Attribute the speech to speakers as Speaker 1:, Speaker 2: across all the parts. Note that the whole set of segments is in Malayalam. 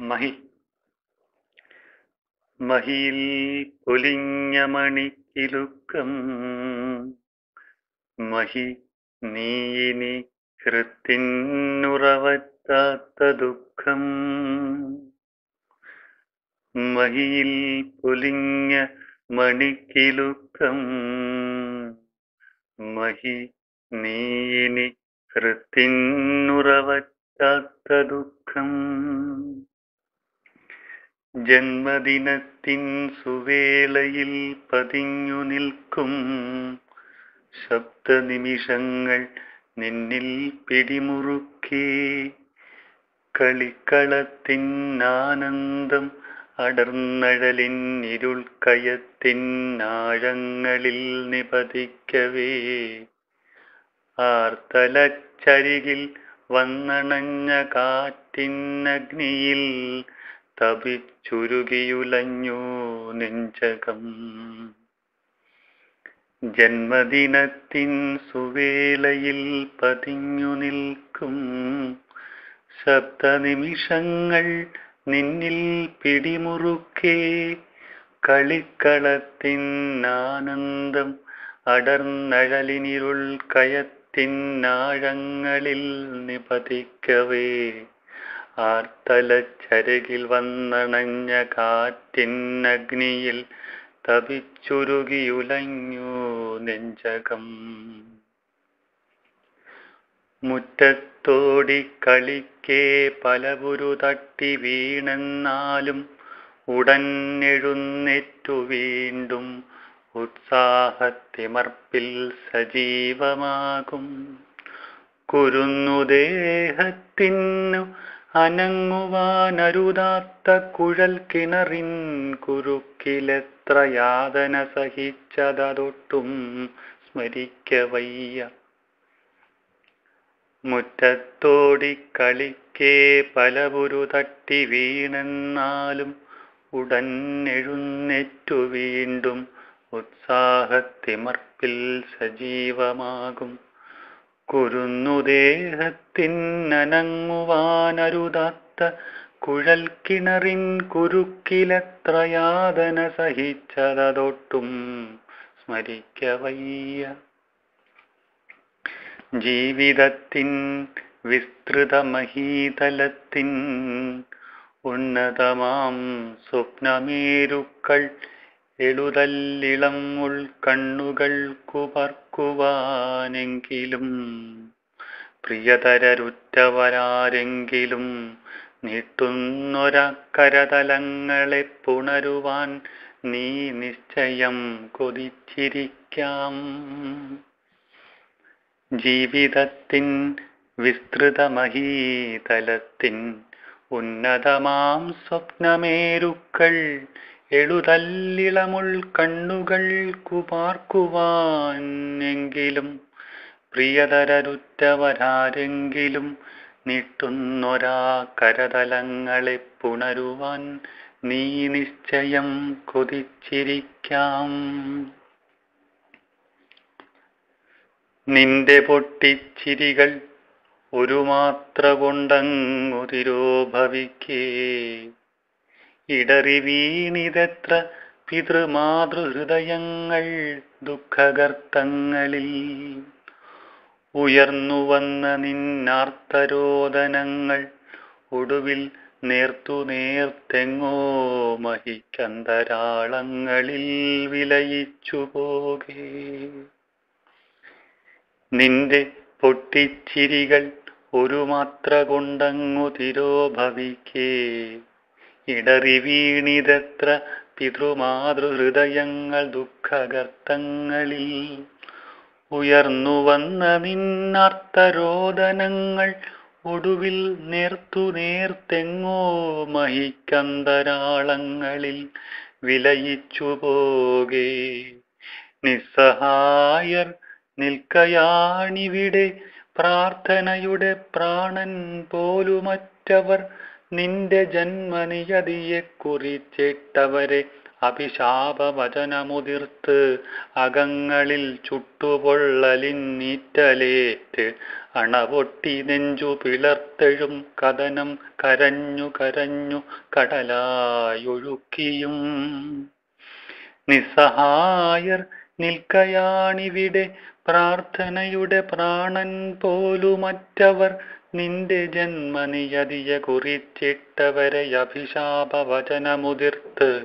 Speaker 1: മഹി. മഹിയിൽ പൊലിഞ്ഞ മണിക്കിലുക്കം മഹി നീയിനി കൃത്തിനുറവറ്റാത്ത ദുഃഖം മഹിയിൽ പൊലിഞ്ഞ മണിക്കിലുക്കം മഹി നീയിനി കൃത്തിനുറവറ്റാത്ത ദുഃഖം ജന്മദിനത്തിൻ സുവേളയിൽ പതിഞ്ഞു നിൽക്കും. ശബ്ദനിമിഷങ്ങൾ നിന്നിൽ പിടിമുറുക്കി. കളിക്കളത്തിൻ ആനന്ദം അടർന്നഴലിൻ ഇരുൾക്കയത്തിൻ ആഴങ്ങളിൽ നിപതിക്കവേ. ആർത്തലച്ചരികിൽ വന്നണഞ്ഞ കാറ്റിനഗ്നിയിൽ തപിച്ചുരുകിയുലഞ്ഞു നെഞ്ചകം. ജന്മദിനത്തിൻ സുവേലയിൽ പതിഞ്ഞു നിൽക്കും. ശബ്ദനിമിഷങ്ങൾ നിന്നിൽ പിടിമുറുക്കേ. കളിക്കളത്തിൻ ആനന്ദം അടർന്നഴലിനിരുൾ കയത്തിൻ ആഴങ്ങളിൽ നിപതിക്കവേ. ആർത്തലച്ചരകിൽ വന്നണഞ്ഞ കാറ്റിനഗ്നിയിൽ തപിച്ചുരുകിയുലഞ്ഞു നെഞ്ചകം. മുറ്റത്തോടി കളിക്കേ പലപുരു തട്ടി വീണെന്നാലും ഉടൻ എഴുന്നേറ്റു വീണ്ടും ഉത്സാഹത്തിമർപ്പിൽ സജീവമാകും. കുരുന്നുദേഹത്തിനു അനങ്ങുവാനരുതാത്ത കുഴൽ കിണറിൻ കുരുക്കിലെത്ര യാതന സഹിച്ചതൊട്ടും സ്മരിക്കവയ്യ മുറ്റത്തോടി കളിക്കേ പലപുരു തട്ടി വീണെന്നാലും ഉടൻ എഴുന്നേറ്റു വീണ്ടും ഉത്സാഹത്തിമർപ്പിൽ സജീവമാകും. കുരുന്നുദേഹത്തിനനങ്ങുവാനരുതാത്ത കുഴൽ കിണറിൻ കുരുക്കിലത്രയാതന സഹിച്ചതൊട്ടും സ്മരിക്കവയ്യ ജീവിതത്തിൻ വിസ്തൃതമഹീതലത്തിൻ ഉന്നതമാം സ്വപ്നമേരുക്കൾ എഴുതല്ലിളം ഉൾക്കണ്ണുകൾക്കു പാർക്കുവാനെങ്കിലും പ്രിയതരരുറ്റവരാരെങ്കിലും നീട്ടുന്നൊരക്കരതലങ്ങളെ പുണരുവാൻ നീ നിശ്ചയം കൊതിച്ചിരിക്കാം. ജീവിതത്തിൻ വിസ്തൃതമഹീതലത്തിൻ ഉന്നതമാം സ്വപ്നമേരുക്കൾ എളുതല്ലിളമുൾ കണ്ണുകൾ പാർക്കുവാൻ എങ്കിലും പ്രിയതരരുറ്റവരാരെങ്കിലും നീട്ടുന്നൊരാ കരതലങ്ങളെ പുണരുവാൻ നീ നിശ്ചയം കൊതിച്ചിരിക്കാം. നിന്റെ പൊട്ടിച്ചിരികൾ ഒരു മാത്ര കൊണ്ടങ്ങു തിരോഭവിക്കേ. ഇടറി വീണിതെത്ര പിതൃമാതൃഹൃദയങ്ങൾ ദുഃഖകർത്തങ്ങളിൽ. ഉയർന്നു വന്ന നിന്നാർത്തരോദനങ്ങൾ ഒടുവിൽ നേർത്തു നേർത്തെങ്ങോ മഹിക്കന്തരാളങ്ങളിൽ വിലയിച്ചു പോകേ. നിന്റെ പൊട്ടിച്ചിരികൾ ഒരു മാത്ര കൊണ്ടങ്ങു തിരോഭവിക്കേ. ഇടറി വീണിതെത്ര പിതൃമാതൃഹൃദയങ്ങൾ ദുഃഖകർത്തങ്ങളിൽ. ഉയർന്നുവന്ന നിന്നർത്ഥരോദനങ്ങൾ ഒടുവിൽ നേർത്തു നേർത്തെങ്ങോ മഹിക്കന്തരാളങ്ങളിൽ വിലയിച്ചു പോകേ നിസ്സഹായർ നിൽക്കയാണിവിടെ പ്രാർത്ഥനയുടെ പ്രാണൻ പോലുമറ്റവർ നിന്റെ ജന്മനിയതിയെ കുറിച്ചിട്ടവരെ അഭിശാപവചനമുതിർത്ത് അകങ്ങളിൽ ചുട്ടുപൊള്ളലിന്നീറ്റലേറ്റ് അണപൊട്ടി നെഞ്ചു പിളർത്തെഴും കഥനം കരഞ്ഞു കരഞ്ഞു കടലായൊഴുക്കിയും. നിസ്സഹായർ നിൽക്കയാണിവിടെ. പ്രാർത്ഥനയുടെ പ്രാണൻ പോലുമറ്റവർ നിന്റെ ജന്മനിയതിയ കുറിച്ചിട്ടവരെ അഭിശാപവചനമുതിർത്ത്.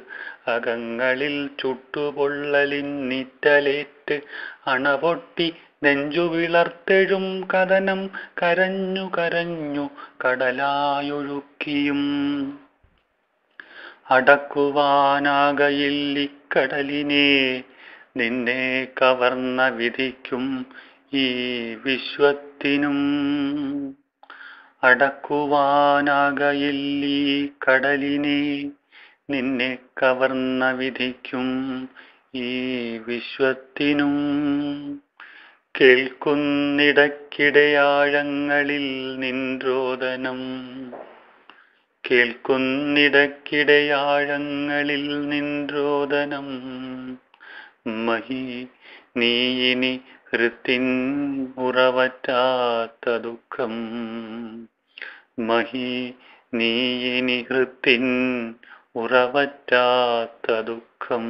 Speaker 1: അകങ്ങളിൽ ചുട്ടുപൊള്ളലിന്നിറ്റലേറ്റ് അണപൊട്ടി നെഞ്ചു വിളർത്തെഴും കഥനം കരഞ്ഞു കരഞ്ഞു കടലായൊഴുക്കിയും. അടക്കുവാനാകയില്ലിക്കടലിനെ നിന്നെ കവർന്ന വിധിക്കും ഈ വിശ്വത്തിനും. അടക്കുവാനാകയില്ലീ കടലിനെ നിന്നെ കവർന്ന വിധിക്കും ഈ വിശ്വത്തിനും. കേൾക്കുന്നിടക്കിടയാഴങ്ങളിൽ നിൻരോദനം. കേൾക്കുന്നിടക്കിടയാഴങ്ങളിൽ നിൻരോദനം. മഹി നീയിനി ഹൃത്തിൻ ഉറവറ്റാത്ത ദുഃഖം. മഹി നീയിനി ഹൃത്തിൻ ഉറവറ്റാത്ത ദുഃഖം.